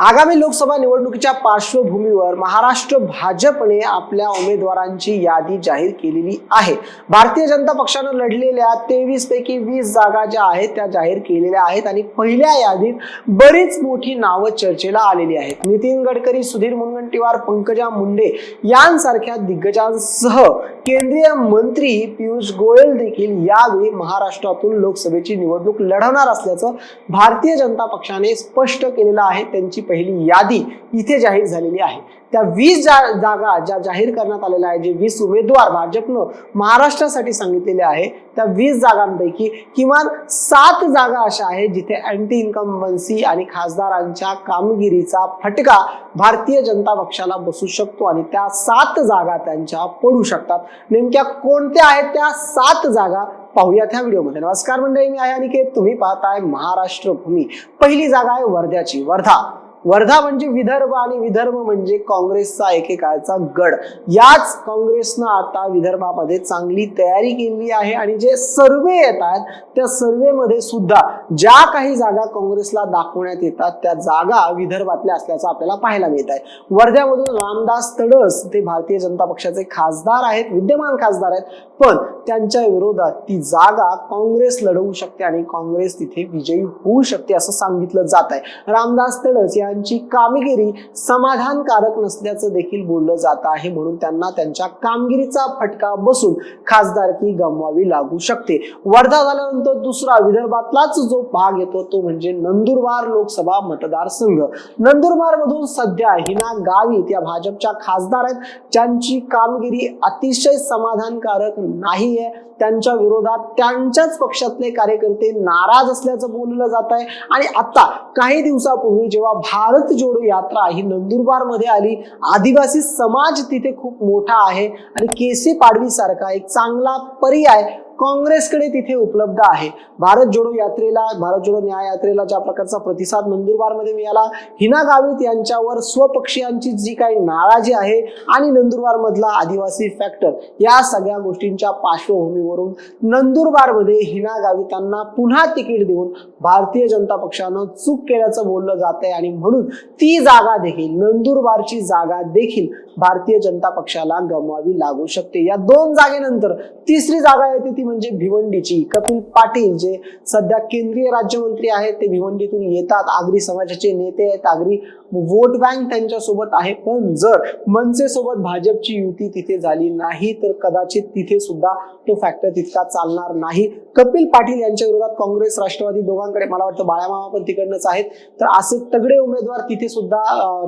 आगामी लोकसभा निवडणुकीच्या पार्श्वभूमीवर महाराष्ट्र भाजपने आपल्या उमेदवारांची यादी जाहीर केलेली आहे. भारतीय जनता पक्षानं लढलेल्या तेवीस पैकी वीस जागा ज्या आहेत त्या जाहीर केलेल्या आहेत आणि पहिल्या यादीत बरीच मोठी नावं चर्चेला आलेली आहेत. नितीन गडकरी सुधीर मुनगंटीवार पंकजा मुंडे यांसारख्या दिग्गजांसह केंद्रीय मंत्री पियुष गोयल देखील यावेळी महाराष्ट्रातून लोकसभेची निवडणूक लढवणार असल्याचं भारतीय जनता पक्षाने स्पष्ट केलेलं आहे. त्यांची पहिली यादी इथे जाहीर झालेली आहे. त्या वीस जा जागा ज्या जाहीर करण्यात आलेल्या आहेत जे वीस उमेदवार भाजपनं महाराष्ट्रासाठी सांगितलेले आहे त्या वीस जागांपैकी किमान सात जागा अशा आहेत जिथे अँटी इन्कम्बन्सी आणि खासदारांच्या कामगिरीचा फटका भारतीय जनता पक्षाला बसू शकतो आणि त्या सात जागा त्यांच्या पडू शकतात. नेमक्या कोणत्या आहेत त्या सात जागा? पाहूया त्या व्हिडिओमध्ये. नमस्कार मंडळी मी आहे अनिकेत. तुम्ही पाहताय महाराष्ट्र भूमी. पहिली जागा आहे वर्ध्याची. वर्धा. वर्धा म्हणजे विदर्भ आणि विदर्भ म्हणजे काँग्रेसचा एकेकाळचा गड. याच काँग्रेसनं आता विदर्भामध्ये चांगली तयारी केली आहे आणि जे सर्वे येतात त्या सर्वेमध्ये सुद्धा ज्या काही जागा काँग्रेसला दाखवण्यात येतात त्या जागा विदर्भातल्या असल्याचं आपल्याला पाहायला मिळत आहे. वर्ध्यामधून रामदास तडस ते भारतीय जनता पक्षाचे खासदार आहेत विद्यमान खासदार आहेत पण त्यांच्या विरोधात ती जागा काँग्रेस लढवू शकते आणि काँग्रेस तिथे विजयी होऊ शकते असं सांगितलं जात आहे. रामदास तडस यांची कामगिरी समाधानकारक नसल्याचं देखील बोललं जात आहे म्हणून त्यांना त्यांच्या कामगिरीचा फटका बसून खासदारकी गमवावी लागू शकते. वर्धा झाल्यानंतर दुसरा विदर्भातलाच जो भाग येतो तो म्हणजे नंदुरबार लोकसभा मतदारसंघ. नंदुरबार मधून सध्या हिना गावित या भाजपच्या खासदार आहेत. ज्यांची कामगिरी अतिशय समाधानकारक नाही आहे त्यांच्या विरोधात त्यांच्याच पक्षातले कार्यकर्ते नाराज असल्याचं बोललं जात आहे. आणि आता काही दिवसापूर्वी जेव्हा भारत जोडो यात्रा ही नंदुरबारमध्ये आली. आदिवासी समाज तिथे खूप मोठा आहे. आणि केसी पाडवी सारखा एक चांगला पर्याय काँग्रेसकडे तिथे उपलब्ध आहे. भारत जोडो यात्रेला भारत जोडो न्याय यात्रेला ज्या प्रकारचा प्रतिसाद नंदुरबारमध्ये मिळाला हिना गावित यांच्यावर स्वपक्षीयांची जी काही नाराजी आहे आणि नंदुरबार मधला आदिवासी फॅक्टर या सगळ्या गोष्टींच्या पार्श्वभूमीवरून नंदुरबारमध्ये हिना गावितांना पुन्हा तिकीट देऊन भारतीय जनता पक्षानं चूक केल्याचं बोललं जात आहे आणि म्हणून ती जागा देखील नंदुरबारची जागा देखील भारतीय जनता पक्षाला गमवावी लागू शकते. या दोन जागेनंतर तिसरी जागा येते ती म्हणजे म्हणजे भिवंडीची कपिल पाटील जे सध्या केंद्रीय राज्यमंत्री आहेत ते भिवंडीतून येतात. आगरी समाजाचे नेते आहेत आगरी वोट बँक त्यांच्यासोबत आहे. पण जर मनसेसोबत भाजपची युती तिथे झाली नाही तर कदाचित तिथे सुद्धा तो फॅक्टर तितका चालणार नाही. कपिल पाटील यांच्या विरोधात काँग्रेस राष्ट्रवादी दोघांकडे मला वाटतं बाळामामा पण तिकडनंच आहेत. तर असे तगडे उमेदवार तिथे सुद्धा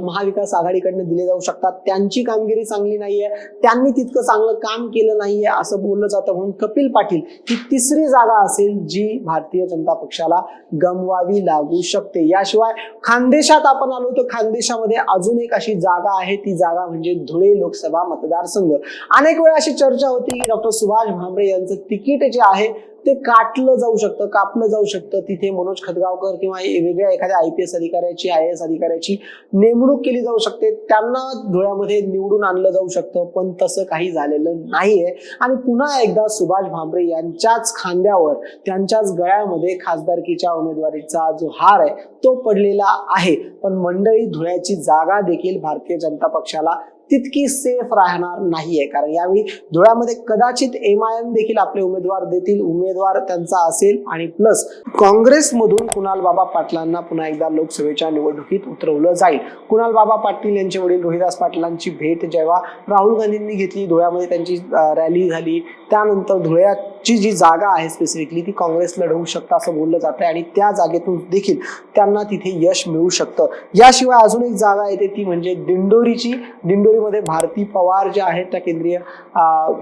महाविकास आघाडीकडनं दिले जाऊ शकतात. त्यांची कामगिरी चांगली नाहीये. त्यांनी तितकं चांगलं काम केलं नाहीये असं बोललं जातं. म्हणून कपिल पाटील ही तिसरी जागा असेल जी भारतीय जनता पक्षाला गमवावी लागू शकते. याशिवाय खानदेशात आपण आलो तर खानदेशामध्ये अजून एक अशी जागा आहे. ती जागा म्हणजे धुळे लोकसभा मतदारसंघ. अनेक वेळा अशी चर्चा होती की डॉक्टर सुभाष भामरे यांचं तिकीट जे आहे ते काटलं जाऊ शकतं कापलं जाऊ शकतं. तिथे मनोज खतगावकर किंवा वेगळ्या एखाद्या आय पी एस अधिकाऱ्याची आय एस अधिकाऱ्याची नेमणूक केली जाऊ शकते. त्यांना धुळ्यामध्ये निवडून आणलं जाऊ शकतं पण तसं काही झालेलं नाहीये. आणि पुन्हा एकदा सुभाष भामरे यांच्याच खांद्यावर त्यांच्याच गळ्यामध्ये खासदारकीच्या उमेदवारीचा जो हार आहे तो पडलेला आहे. पण मंडळी धुळ्याची जागा देखील भारतीय जनता पक्षाला तितकी सेफ राहणार नाहीये. कारण यावेळी धुळ्यामध्ये कदाचित एम आय एम देखील आपले उमेदवार देतील उमेदवार त्यांचा असेल आणि प्लस काँग्रेसमधून कुणाल बाबा पाटलांना पुन्हा एकदा लोकसभेच्या निवडणुकीत उतरवलं जाईल. कुणाल बाबा पाटील यांचे वडील रोहिदास पाटलांची भेट जेव्हा राहुल गांधींनी घेतली धुळ्यामध्ये त्यांची रॅली झाली त्यानंतर धुळ्याची जी जागा आहे स्पेसिफिकली ती काँग्रेस लढवू शकतं असं बोललं जातं आणि त्या जागेतून देखील त्यांना तिथे यश मिळू शकतं. याशिवाय अजून एक जागा येते ती म्हणजे दिंडोरीची. दिंडोरी दिंडोरीमध्ये भारती पवार ज्या आहेत त्या केंद्रीय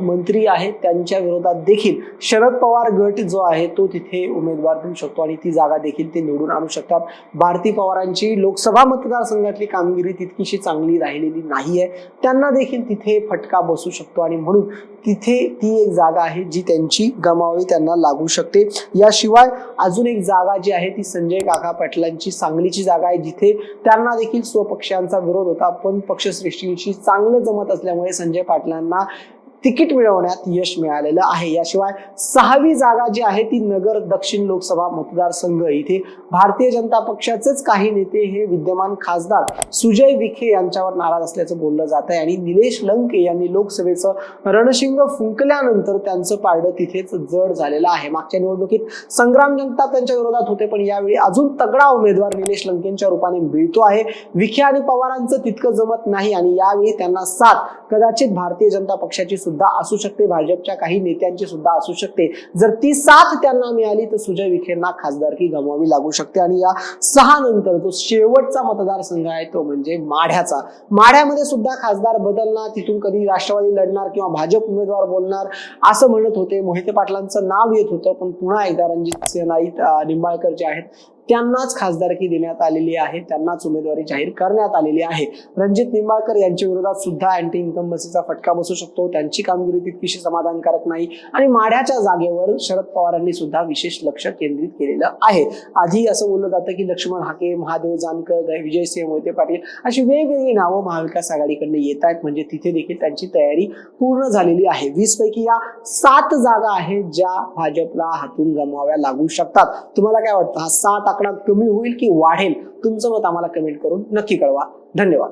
मंत्री आहेत त्यांच्या विरोधात देखील शरद पवार गट जो आहे तो तिथे उमेदवार देऊ शकतो आणि ती जागा देखील ते निवडून आणू शकतात. भारती पवारांची लोकसभा मतदारसंघातली कामगिरी तितकीशी चांगली राहिलेली नाही आहे त्यांना देखील तिथे फटका बसू शकतो आणि म्हणून तिथे ती एक जागा आहे जी त्यांची गमावली त्यांना लागू शकते. याशिवाय अजून एक जागा जी आहे ती संजय काका पाटलांची सांगलीची जागा आहे जिथे त्यांना देखील स्वपक्षांचा विरोध होता. पण पक्षश्रेष्ठींशी चांगलं जमत असल्यामुळे संजय पाटलांना तिकीट मिळवण्यात यश मिळालेलं आहे. याशिवाय सहावी जागा जी आहे ती नगर दक्षिण लोकसभा मतदारसंघ इथे भारतीय जनता पक्षाचेच काही नेते हे विद्यमान खासदार सुजय विखे यांच्यावर नाराज असल्याचं बोललं जात आहे आणि निलेश लंके यांनी लोकसभेचं रणशिंग फुंकल्यानंतर त्यांचं पारडं तिथेच जड झालेलं आहे. मागच्या निवडणुकीत संग्राम जगताप त्यांच्या विरोधात होते पण यावेळी अजून तगडा उमेदवार निलेश लंकेंच्या रूपाने मिळतो आहे. विखे आणि पवारांचं तितकं जमत नाही आणि यावेळी त्यांना साथ कदाचित भारतीय जनता पक्षाची सुद्धा असू शकते. भाजपच्या काही नेत्यांची सुद्धा असू शकते. जर ती साथ त्यांना मिळाली तर सुजय विखेंना खासदारकी गमवावी लागू शकते. आणि या सहा नंतर जो शेवटचा मतदारसंघ आहे तो म्हणजे माढ्याचा. माढ्यामध्ये सुद्धा खासदार बदलणार तिथून कधी राष्ट्रवादी लढणार किंवा भाजप उमेदवार बोलणार असं म्हणत होते. मोहिते पाटलांचं नाव येत होतं पण पुन्हा एकदा रणजित सिंह नाईक निंबाळकर जे आहेत त्यांनाच खासदारकी देण्यात आलेली आहे त्यांनाच उमेदवारी जाहीर करण्यात आलेली आहे. रणजित निंबाळकर यांच्या विरोधात सुद्धा अँटी इन्कम्बन्सीचा फटका बसू शकतो. त्यांची कामगिरी तितकीशी समाधानकारक नाही. आणि माढ्याच्या जागेवर शरद पवारांनी सुद्धा विशेष लक्ष केंद्रित केलेलं आहे. आधी असं बोललं जातं की लक्ष्मण हाके महादेव जानकर विजयसिंह मोहिते पाटील अशी वेगवेगळी नावं महाविकास आघाडीकडनं येत आहेत. म्हणजे तिथे देखील त्यांची तयारी पूर्ण झालेली आहे. वीस पैकी या सात जागा आहेत ज्या भाजपला हातून गमवाव्या लागू शकतात. तुम्हाला काय वाटतं? हा सात आकडा कमी होईल की वाढेल तुमचं मत आम्हाला कमेंट करून नक्की कळवा. धन्यवाद.